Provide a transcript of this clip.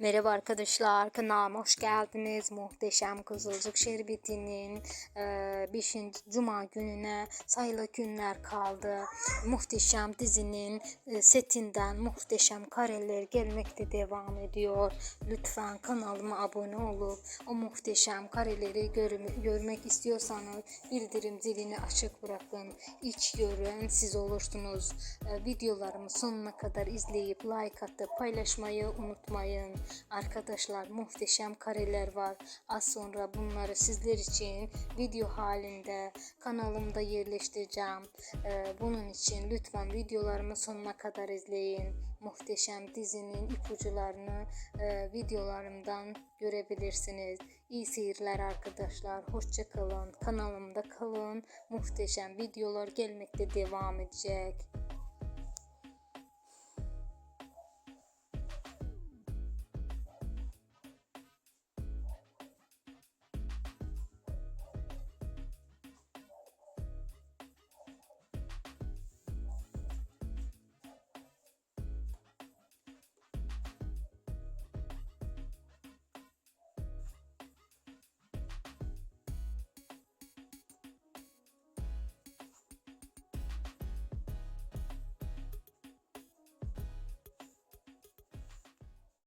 Merhaba arkadaşlar kanalıma hoş geldiniz. Muhteşem Kızılcık Şerbeti'nin 5. Cuma gününe sayılı günler kaldı. Muhteşem dizinin e, setinden muhteşem kareler gelmekte devam ediyor. Lütfen kanalıma abone olup o muhteşem kareleri görme- görmek istiyorsanız bildirim zilini açık bırakın. İlk gören siz olursunuz. E, Videolarımı sonuna kadar izleyip like atıp paylaşmayı unutmayın. Arkadaşlar muhteşem kareler var. Az sonra bunları sizler için video halinde kanalımda yerleştireceğim. Ee, bunun için lütfen videolarımı sonuna kadar izleyin. Muhteşem dizinin ipuçlarını e, videolarımdan görebilirsiniz. İyi seyirler arkadaşlar. Hoşça kalın. Kanalımda kalın. Muhteşem videolar gelmekte devam edecek.